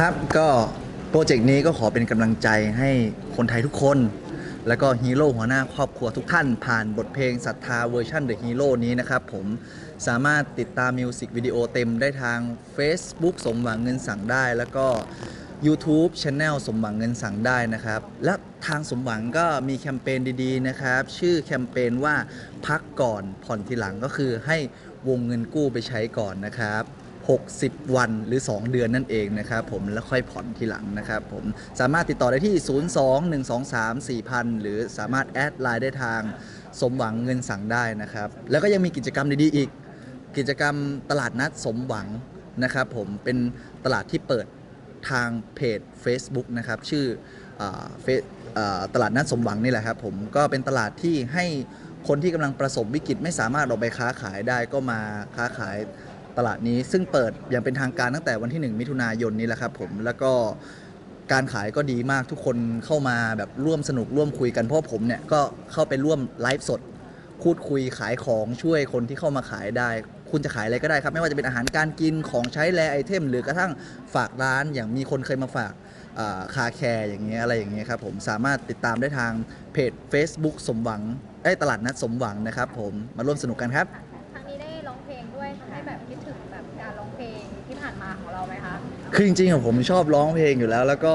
ครับก็โปรเจกต์นี้ก็ขอเป็นกำลังใจให้คนไทยทุกคน แล้วก็ฮีโร่หัวหน้าครอบครัวทุกท่าน ผ่านบทเพลงศรัทธาเวอร์ชันเดอะฮีโร่นี้นะครับผมสามารถติดตามมิวสิกวิดีโอเต็มได้ทาง Facebook สมหวังเงินสั่งได้ แล้วก็ YouTube Channel สมหวังเงินสั่งได้นะครับ และทางสมหวังก็มีแคมเปญดีๆนะครับ ชื่อแคมเปญว่าพักก่อนผ่อนทีหลังก็คือให้วงเงินกู้ไปใช้ก่อนนะครับ 60 วันหรือ 2 เดือนนั่นเองนะครับผมแล้วค่อยผ่อนทีหลังนะครับผมสามารถติดต่อได้ที่ 02-123-4000 หรือสามารถแอดไลน์ได้ทางสมหวังเงินสั่งได้นะครับ แล้วก็ยังมีกิจกรรมดีๆอีก กิจกรรมตลาดนัดสมหวังนะครับผมเป็นตลาดที่เปิดทางเพจ Facebook นะครับ ชื่ออาเฟซอ่าตลาดนัดสมหวังนี่แหละครับผมก็เป็นตลาดที่ให้คนที่กำลังประสบวิกฤตไม่สามารถออกไปค้าขายได้ก็มาค้าขาย ตลาดนี้ซึ่งเปิดอย่างเป็นทางการตั้งแต่วันที่ 1 มิถุนายนนี้แหละครับผมแล้วก็การขายก็ดีมากทุกคนเข้ามาแบบร่วมสนุกร่วมคุยกันเพราะผมเนี่ยก็เข้าไปร่วมไลฟ์สดพูดคุยขายของช่วยคนที่เข้ามาขายได้ คุณจะขายอะไรก็ได้ครับ ไม่ว่าจะเป็นอาหารการกินของใช้แลไอเทม หรือกระทั่งฝากร้านอย่างมีคนเคยมาฝากคาแคร์อย่างเงี้ยอะไรอย่างเงี้ยครับผมสามารถติดตามได้ทางเพจ Facebook สมหวังไอ้ตลาดนัดสมหวังนะครับผมมาร่วมสนุกกันครับ งนี้ได้ร้องเพลงด้วยทำให้แบบคิดถึงแบบการร้องเพลงที่ผ่านมาของเราไหมคะคือจริงๆอะผมชอบร้องเพลงอยู่แล้ว แล้วก็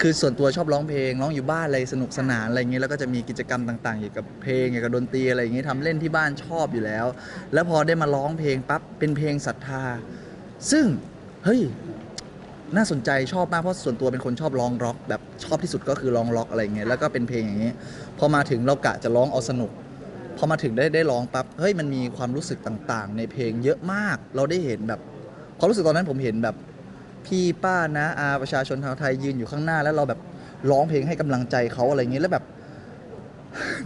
คือส่วนตัวชอบร้องเพลงร้องอยู่บ้านอะไรสนุกสนานอะไรเงี้ยแล้วก็จะมีกิจกรรมต่างๆเกี่ยวกับเพลงเกี่ยวกับดนตรีอะไรอย่างเงี้ยทำเล่นที่บ้านชอบอยู่แล้ว แล้วพอได้มาร้องเพลงปั๊บเป็นเพลงศรัทธา ซึ่งเฮ้ยน่าสนใจชอบมากเพราะส่วนตัวเป็นคนชอบร้องร็อกแบบชอบที่สุดก็คือร้องร็อกอะไรเงี้ยแล้วก็เป็นเพลงอย่างเงี้ยพอมาถึงเรากะจะร้องเอาสนุก พอมาถึงได้ได้ร้องปั๊บเฮ้ยมันมีความรู้สึกต่างๆ ในเพลงเยอะมาก เราได้เห็นแบบความรู้สึกตอนนั้นผมเห็นแบบ พี่ป้านะอาประชาชนชาวไทยยืนอยู่ข้างหน้า แล้วเราแบบร้องเพลงให้กำลังใจเขาอะไรเงี้ยแล้วแบบ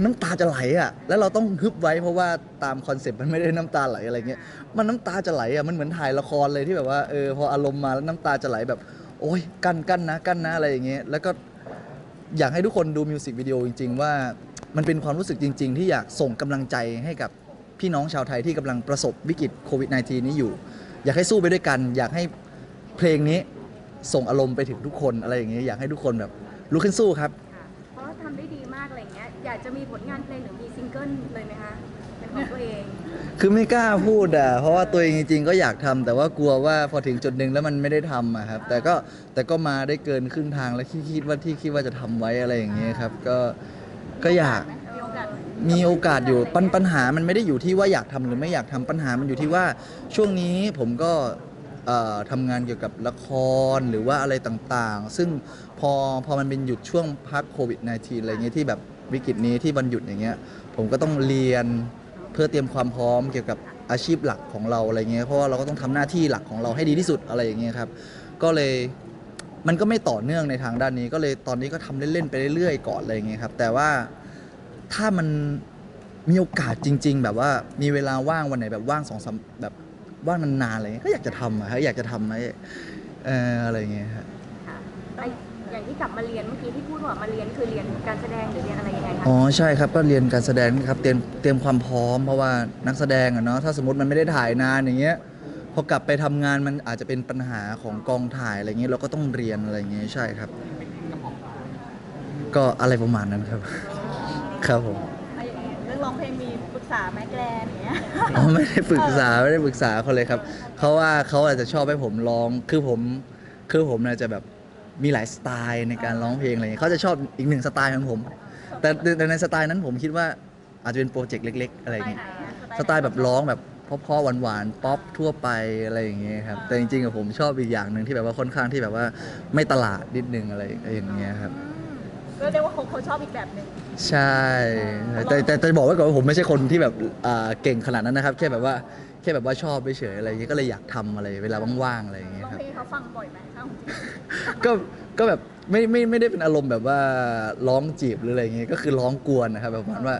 น้ำตาจะไหลอะ แล้วเราต้องฮึบไว้เพราะว่าตามคอนเซ็ปต์มันไม่ได้น้ำตาไหลอะไรเงี้ยมันน้ำตาจะไหลอะมันเหมือนถ่ายละครเลยที่แบบว่าเออพออารมณ์มาแล้วน้ำตาจะไหลแบบ โอ้ยกั้นกั้นนะกั้นนะอะไรอย่างเงี้ยแล้วก็อยากให้ทุกคนดูมิวสิกวิดีโอจริง ๆ ว่า มันเป็นความรู้สึกจริง ๆ ที่อยากส่งกำลังใจให้กับพี่น้องชาวไทยที่กำลังประสบวิกฤตโควิด -19 นี้อยู่ อยากให้สู้ไปด้วยกัน อยากให้เพลงนี้ส่งอารมณ์ไปถึงทุกคนอะไรอย่างเงี้ยอยากให้ทุกคนแบบลุกขึ้นสู้ครับ ค่ะเพราะว่าทำได้ดีมากอะไรอย่างเงี้ย อยากจะมีผลงานเพลงหรือมีซิงเกิลเลยไหมคะ เป็นของตัวเอง คือไม่กล้าพูดอะเพราะว่าตัวเองจริงๆก็อยากทำแต่ว่ากลัวว่าพอถึงจุดหนึ่งแล้วมันไม่ได้ทำอะครับ แต่ก็แต่ก็มาได้เกินครึ่งทางแล้วที่คิดว่าที่คิดว่าจะทำไว้อะไรอย่างเงี้ยครับ ก็ ก็อยากมีโอกาสอกาสอยู่ปัญปัญหามันไม่ได้อยู่ที่ว่าอยากทำหรือไม่อยากทำปัญหามันอยู่ที่ว่าช่วงนี้ผมก็เอ่อทำงานเกี่ยวกับละครหรือว่าอะไรต่างๆ ซึ่งพอพอมันเป็นหยุดช่วงพักโควิด -19 อะไรเงี้ยที่แบบวิกฤตนี้ที่วันหยุดอย่างเงี้ยผมก็ต้องเรียนเพื่อเตรียมความพร้อมเกี่ยวกับอาชีพหลักของเราอะไรเงี้ยเพราะว่าเราก็ต้องทำหน้าที่หลักของเราให้ดีที่สุดอะไรอย่างเงี้ยครับก็เลย มันก็ไม่ต่อเนื่องในทางด้านนี้ ก็เลยตอนนี้ก็ทำเล่นๆไปเรื่อยๆก่อนอะไรเงี้ยครับ แต่ว่าถ้ามันมีโอกาสจริง ๆ แบบว่ามีเวลาว่างวันไหนแบบว่างสองสามแบบว่างนานๆอะไรเงี้ยก็อยากจะทำอะครับอยากจะทำไหมเอออะไรเงี้ยครับค่ะไออย่างที่กลับมาเรียนเมื่อกี้ที่พูดว่ามาเรียนคือเรียนการแสดงหรือเรียนอะไรยังไงคะอ๋อใช่ครับก็เรียนการแสดงครับเตรียมเตรียมความพร้อมเพราะว่านักแสดงอะเนาะถ้าสมมติมันไม่ได้ถ่ายนานอย่างเงี้ย พอกลับไปทำงานมันอาจจะเป็นปัญหาของกองถ่ายอะไรเงี้ยเราก็ต้องเรียนอะไรเงี้ยใช่ครับ ก็อะไรประมาณนั้นครับ ครับผมเรื่องร้องเพลงมีปรึกษาแม่แกลนอย่างเงี้ย อ๋อไม่ได้ปรึกษาไม่ได้ปรึกษาเขาเลยครับเขาว่าเขาอาจจะชอบให้ผมร้องคือผมคือผมเนี่ยจะแบบมีหลายสไตล์ในการร้องเพลงอะไรเงี้ยเขาจะชอบอีกหนึ่งสไตล์ของผม แต่แต่ในสไตล์นั้นผมคิดว่าอาจจะเป็นโปรเจกต์เล็ก ๆ อะไรเงี้ยสไตล์แบบร้องแบบ เพราะๆหวานๆป๊อปทั่วไปอะไรอย่างเงี้ยครับแต่จริงๆอะผมชอบอีกอย่างหนึ่งที่แบบว่าค่อนข้างที่แบบว่าไม่ตลาดนิดนึงอะไรอย่างเงี้ยครับ ก็เรียกว่าเขาเขาชอบอีกแบบหนึ่ง ใช่แต่แต่แต่บอกไว้ก่อนว่าผมไม่ใช่คนที่แบบอ่าเก่งขนาดนั้นนะครับ แค่แบบว่าแค่แบบว่าชอบเฉยๆอะไรอย่างเงี้ยก็เลยอยากทำอะไรเวลาว่างๆอะไรอย่างเงี้ยร้องครับ เพลงเขาฟังบ่อยไหมเอ้าก็ก็แบบไม่ไม่ไม่ได้เป็นอารมณ์แบบว่าร้องจีบหรืออะไรอย่างเงี้ยก็คือร้องกวนนะครับแบบประมาณว่า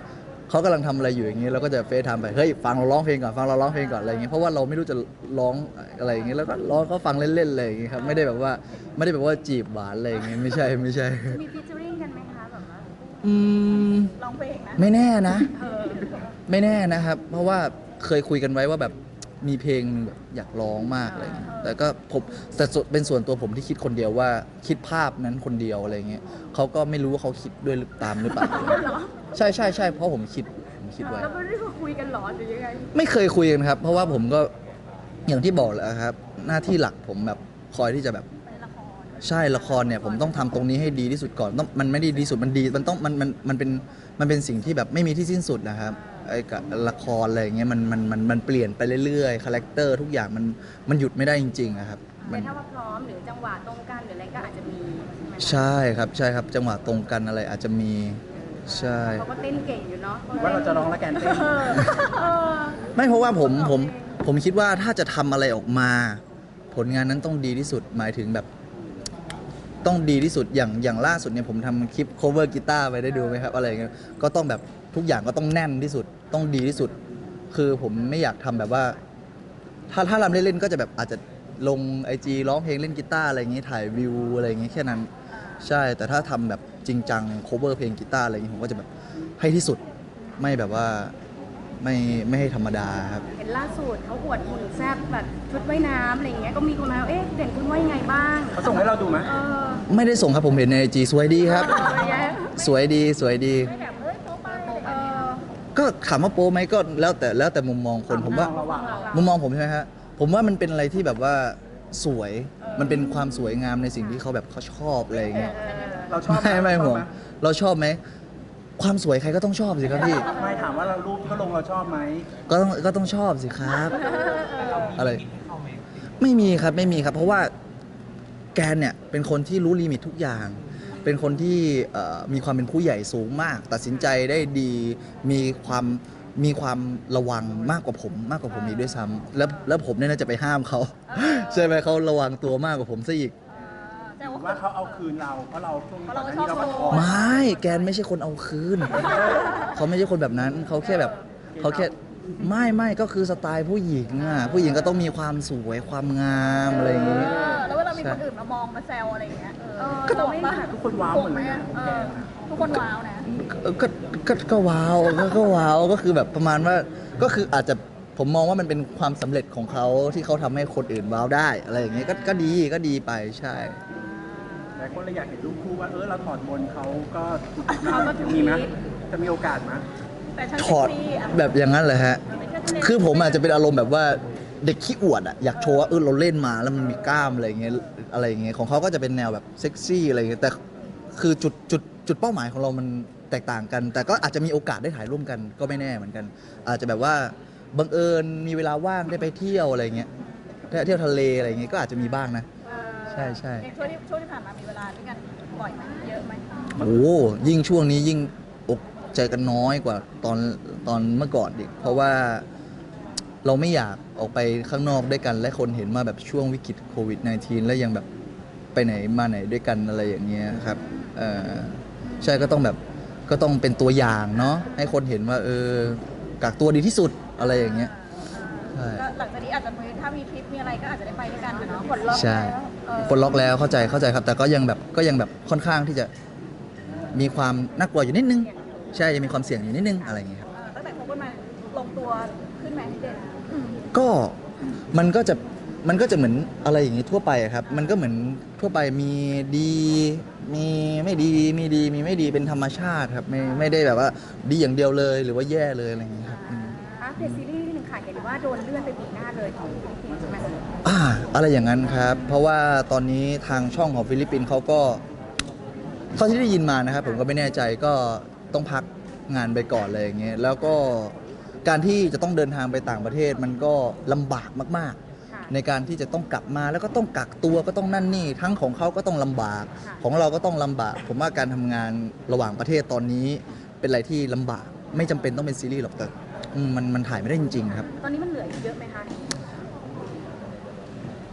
เขากำลังทำอะไรอยู่อย่างเงี้ยเราก็จะเฟซไทม์ไปเฮ้ยฟังเราร้องเพลงก่อนฟังเราร้องเพลงก่อนอะไรอย่างเงี้ยเพราะว่าเราไม่รู้จะร้องอะไรอย่างเงี้ยแล้วก็ร้องเขาฟังเล่นๆเลยอย่างเงี้ยครับไม่ได้แบบว่าไม่ได้แบบว่าจีบหวานอะไรอย่างเงี้ยไม่ใช่ไม่ใช่ มีฟีเจอริ่งกันไหมคะแบบว่าอืมร้องเพลงนะไม่แน่นะ เออ ไม่แน่นะครับ เพราะว่าเคยคุยกันไว้ว่าแบบ มีเพลงแบบอยากร้องมากอะไรเงี้ยแต่ก็ผมแต่ส่วนเป็นส่วนตัวผมที่คิดคนเดียวว่า คิดภาพนั้นคนเดียวอะไรเงี้ยเขาก็ไม่รู้ว่าเขาคิดด้วยหรือตามหรือเปล่าใช่ใช่ใช่เพราะผมคิดผมคิดไว้ แล้วไม่ได้คุยกันเหรอหรือยังไงไม่เคยคุยกันครับ เพราะว่าผมก็อย่างที่บอกแหล้วครับ หน้าที่หลักผมแบบคอยที่จะแบบเป็นละคร ใช่ละครเนี่ยผมต้องทำตรงนี้ให้ดีที่สุดก่อนต้องมันไม่ได้ดีที่สุดมันดีมันต้องมันมันมันเป็นมันเป็นสิ่งที่แบบไม่มีที่สิ้นสุดนะครับไอ้กับละครอะไรอย่างเงี้ยมันมันมันมันเปลี่ยนไปเรื่อยๆคาแรคเตอร์ทุกอย่างมันมันหยุดไม่ได้จริงๆอะครับมัแต่น ถ้าว่าพร้อมหรือจังหวะตรงกันหรืออะไรก็อาจจะมีใช่ไหมคะใช่ครับใช่ครับจังหวะตรงกันอะไรอาจจะมีใช่ เขาก็เต้นเก่งอยู่เนาะว่าเราจะร้องและแกนเต้นเออเออ ไม่เพราะว่าผมผมผมคิดว่าถ้าจะทำอะไรออกมา ผลงานนั้นต้องดีที่สุดหมายถึงแบบ ต้องดีที่สุดอย่างอย่างล่าสุดเนี่ยผมทำคลิป cover กีตาร์ไปได้ดูไหมครับอะไรอย่างเงี้ยก็ต้องแบบทุกอย่างก็ต้องแน่นที่สุดต้องดีที่สุด คือผมไม่อยากทำแบบว่า ถ้าถ้าทำเล่นๆก็จะแบบอาจจะลงไอจีร้องเพลงเล่นกีตาร์อะไรอย่างงี้ถ่ายวิวอะไรอย่างงี้แค่นั้น ใช่แต่ถ้าทำแบบจริงจัง cover เพลงกีตาร์อะไรอย่างงี้ผมก็จะแบบให้ที่สุดไม่แบบว่าไม่ไม่ให้ธรรมดาครับ เห็นล่าสุดเขาอวดหุ่นแซ่บแบบชุดว่ายน้ำอะไรอย่างเงี้ยก็มีคนมาเอ๊ะเด่นคุณว่ายังไงบ้างเขาส่งให้เราดูไหมเออ ไม่ได้ส่งครับผมเห็นในไอจีสวยดีครับอะไรอย่างเงี้ยสวยดีสวยดี ไม่แบบเอ้ยโป๊ะไปอะไรอย่างเอเงี้ยอก็ถามว่าโป๊ไหมก็แล้วแต่แล้วแต่มุมมองคนผมว่า ระหว่างมุมมองผมใช่ไหมฮะผมว่ามันเป็นอะไรที่แบบว่าสวยมันเป็นความสวยงามในสิ่งที่เขาแบบเขาชอบอะไรอย่างเงี้ยเราชอบหไม่ไม่ชอบห่วงหเราชอบไหมความสวยใครก็ต้องชอบสิครับพี่ ไม่ถามว่าเรารูปที่เขาลงเราชอบไหมก็ต้องก็ต้องชอบสิครับ อะไร ไม่มีครับไม่มีครับ เพราะว่า แกนเนี่ยเป็นคนที่รู้ลิมิตทุกอย่าง เป็นคนที่เอ่อมีความเป็นผู้ใหญ่สูงมาก ตัดสินใจได้ดี มีความมีความระวังมากกว่าผม มากกว่าผมอีกด้วยซ้ำแล้วแล้วผมเนี่ยน่าจะไปห้ามเขาใช่ไหมเขาระวังตัวมากกว่าผมซะอีกแต่ว่าว่าเขาเอาคืนเราเพราะเราช่วงเพราะเราก่อนหชอบน้านี้เราก็โชขว์อไม่แกนไม่ใช่คนเอาคืนเขาไม่ใช่คนแบบนั้นเขาแค่แบบเขาแค่ ไม่ไม่ก็คือสไตล์ผู้หญิงอะผู้หญิงก็ต้องมีความสวยความงามอะไรอย่างงี้ เออแล้วเวลามีคนอื่นมามองมาแซวอะไรอย่างเงี้ยเออก็เราไม่ห่วงปะทุกคนว้าวหมดเลยนะเออทุกคนว้าวนะ ก็ก็ก็ก็ว้าวก็ก็ว้าวก็คือแบบประมาณว่าก็คืออาจจะผมมองว่ามันเป็นความสำเร็จของเขาที่เขาทำให้คนอื่นว้าวได้ อะไรอย่างเงี้ยก็ก็ดีก็ดีไปใช่ หลายคนเลยอยากเห็นรูปคู่ว่าเออเราถอดมนต์เขาก็เขาก็ถูกมีไหมคิด จะมีโอกาสไหมแต่ฉัน ถอดเซ็กซี่อะแบบอย่างนั้นเลยฮะเป็นแค่ทะเลคือผมอาจจะเป็นอารมณ์แบบว่าเด็กขี้อวดอะอยากโชว์ว่าเออเราเล่นมาแล้วมันมีกล้ามอะไรอย่างเงี้ยอะไรอย่างเงี้ยของเขาก็จะเป็นแนวแบบเซ็กซี่อะไรอย่างเงี้ยแต่คือจุดจุดจุดเป้าหมายของเรามันแตกต่างกัน แต่ก็อาจจะมีโอกาสได้ถ่ายร่วมกันก็ไม่แน่เหมือนกัน อาจจะแบบว่าบังเอิญมีเวลาว่างได้ไปเที่ยวอะไรอย่างเงี้ยได้เที่ยวทะเลอะไรอย่างเงี้ยก็อาจจะมีบ้างนะ ใช่ใช่อย่างช่วงที่ช่วงที่ผ่านมามีเวลาด้วยกันบ่อยไหมเยอะไหมโอ้โหยิ่งช่วงนี้ยิ่ง อกใจกันน้อยกว่าตอนตอนเมื่อก่อนอีกเพราะว่าเราไม่อยากออกไปข้างนอกด้วยกัน และคนเห็นมาแบบช่วงวิกฤตโควิด -19 แล้วยังแบบไปไหนมาไหนด้วยกันอะไรอย่างเงี้ยครับเออใช่ก็ต้องแบบก็ต้องเป็นตัวอย่างเนาะให้คนเห็นว่าเออกักตัวดีที่สุดอะไรอย่างเงี้ยใช่ก็หลังจากนี้อาจจะมีถ้ามีทริปมีอะไรก็อาจจะได้ไปด้วยกันอะเนาะกดล็อกใช่แล้วเออคนล็อกแล้วเข้าใจเข้าใจครับ แต่ก็ยังแบบก็ยังแบบค่อนข้างที่จะมีความน่ากลัวอยู่นิดนึง ใช่ยังมีความเสี่ยงอยู่นิดนึงอะไรอย่างเงี้ยครับเออตั้งแต่คบกันมาลงตัวขึ้นไหมพี่เด่นก็มันก็จะมันก็จะเหมือนอะไรอย่างงี้ทั่วไปอะครับ มันก็เหมือนทั่วไปมีดี มีไม่ดีมีดีมีไม่ดีเป็นธรรมชาติครับ ไม่ไม่ได้แบบว่าดีอย่างเดียวเลยหรือว่าแย่เลยอะไรอย่างเงี้ยครับอืมอัปเดตซีรีส์นิดนึงค่ะเห็นว่าโดนเลื่อนไปปีหน้าเลยของฟิลิปปินส์ใช่ไหมอ่าอะไรอย่างนั้นครับ เพราะว่าตอนนี้ทางช่องของฟิลิปปินส์เขาก็เท่าที่ได้ยินมานะครับ ผมก็ไม่แน่ใจก็ ต้องพักงานไปก่อนเลยอย่างเงี้ยแล้วก็การที่จะต้องเดินทางไปต่างประเทศมันก็ลำบากมาก ค่ะ ๆ ในการที่จะต้องกลับมาแล้วก็ต้องกักตัวก็ต้องนั่นนี่ ทั้งของเขาก็ต้องลำบาก ค่ะ ของเราก็ต้องลำบาก ผมว่าการทำงานระหว่างประเทศตอนนี้เป็นอะไรที่ลำบาก ไม่จำเป็นต้องเป็นซีรีส์หรอกแต่อืมมันมันถ่ายไม่ได้จริงๆครับ ตอนนี้มันเหลืออีกเยอะไหมคะ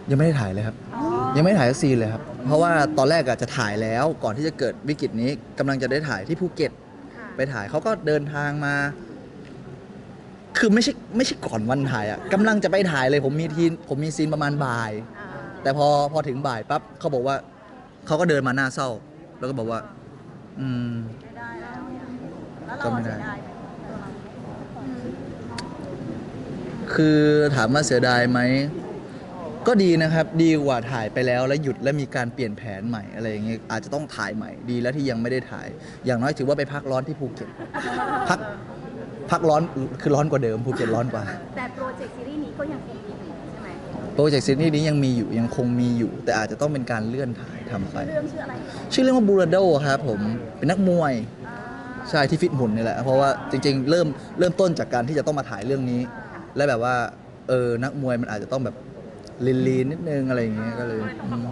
ยังไม่ได้ถ่ายเลยครับยังไม่ได้ถ่ายสักซีนเลยครับ เพราะว่าตอนแรกอะจะถ่ายแล้วก่อนที่จะเกิดวิกฤตนี้กำลังจะได้ถ่ายที่ภูเก็ตค่ะ ไปถ่ายเขาก็เดินทางมา คือไม่ใช่ไม่ใช่ก่อนวันถ่ายอะกำลังจะไปถ่ายเลยผมมีทีนผมมีซีนประมาณบ่ายอ่าแต่พอพอถึงบ่ายปั๊บเขาบอกว่าเขาก็เดินมาหน้าเศร้า แล้วก็บอกว่า อืม ไม่ได้แล้วเนี่ยแล้วเราก็ไม่ได้ เสียดายไหมคือถามว่าเสียดายไหม ก็ดีนะครับ ดีกว่าถ่ายไปแล้วแล้วหยุดแล้วมีการเปลี่ยนแผนใหม่อะไรอย่างเงี้ยอาจจะต้องถ่ายใหม่ดีแล้วที่ยังไม่ได้ถ่าย อย่างน้อยถือว่าไปพักร้อนที่ภูเก็ตพักพักร้อนคือร้อนกว่าเดิมภูเก็ตร้อนกว่า แต่โปรเจกต์ซีรีส์นี้ก็ยังคงมีอยู่ใช่ไหมโปรเจกต์ซีรีส์นี้ยังมีอยู่ยังคงมีอยู่ แต่อาจจะต้องเป็นการเลื่อนถ่ายทำไป เรื่องชื่ออะไรชื่อเรื่องว่าบูราโดครับผมเป็นนักมวยใช่ที่ฟิตหุ่นนี่แหละเพราะว่าจริง ๆ เริ่มเริ่มต้นจากการที่จะต้องมาถ่ายเรื่องนี้ และแบบว่าเออนักมวยมันอาจจะต้องแบบ ลีนๆนิดนึงอะไรอย่างเงี้ยก็เลยอืม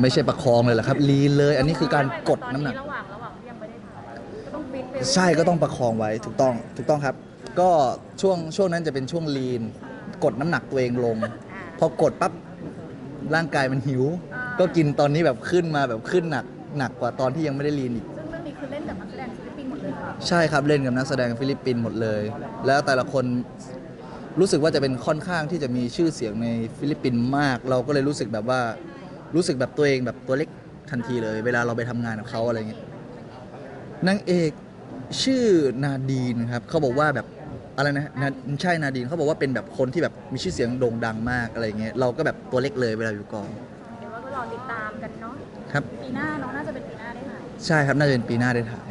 ไม่ใช่ประคองเลยเหรอครับ ลีนเลย อันนี้คือการกดน้ำหนัก ระหว่างระหว่างที่ยังไม่ได้ถ่ายก็ต้องฟิตไปใช่ก็ต้องประคองไว้ถูกต้องถูกต้องครับ ก็ช่วงช่วงนั้นจะเป็นช่วงลีน กดน้ำหนักตัวเองลง อ่า พอกดปั๊บร่างกายมันหิวก็กินตอนนี้แบบขึ้นมาแบบขึ้นหนักหนักกว่าตอนที่ยังไม่ได้ลีนอีก ซึ่งเรื่องนี้คือเล่นกับนักแสดงฟิลิปปินส์หมดเลยค่ะ ใช่ครับเล่นกับนักแสดงฟิลิปปินส์หมดเลย แล้วแต่ละคน รู้สึกว่าจะเป็นค่อนข้างที่จะมีชื่อเสียงในฟิลิปปินส์มาก เราก็เลยรู้สึกแบบว่ารู้สึกแบบตัวเองแบบตัวเล็กทันทีเลย เวลาเราไปทำงานกับเขาอะไรเงี้ยนางเอกชื่อนาดีนครับเขาบอกว่าแบบอะไรนะนาใช่นาดีนเขาบอกว่าเป็นแบบคนที่แบบมีชื่อเสียงโด่งดังมากอะไรเงี้ยเราก็แบบตัวเล็กเลยเวลาอยู่กองเดี๋ยวว่าก็รอติดตามกันเนาะครับปีหน้าเน้องน่าจะเป็นปีหน้าได้ไหมใช่ครับน่าจะเป็นปีหน้าได้ถ่าย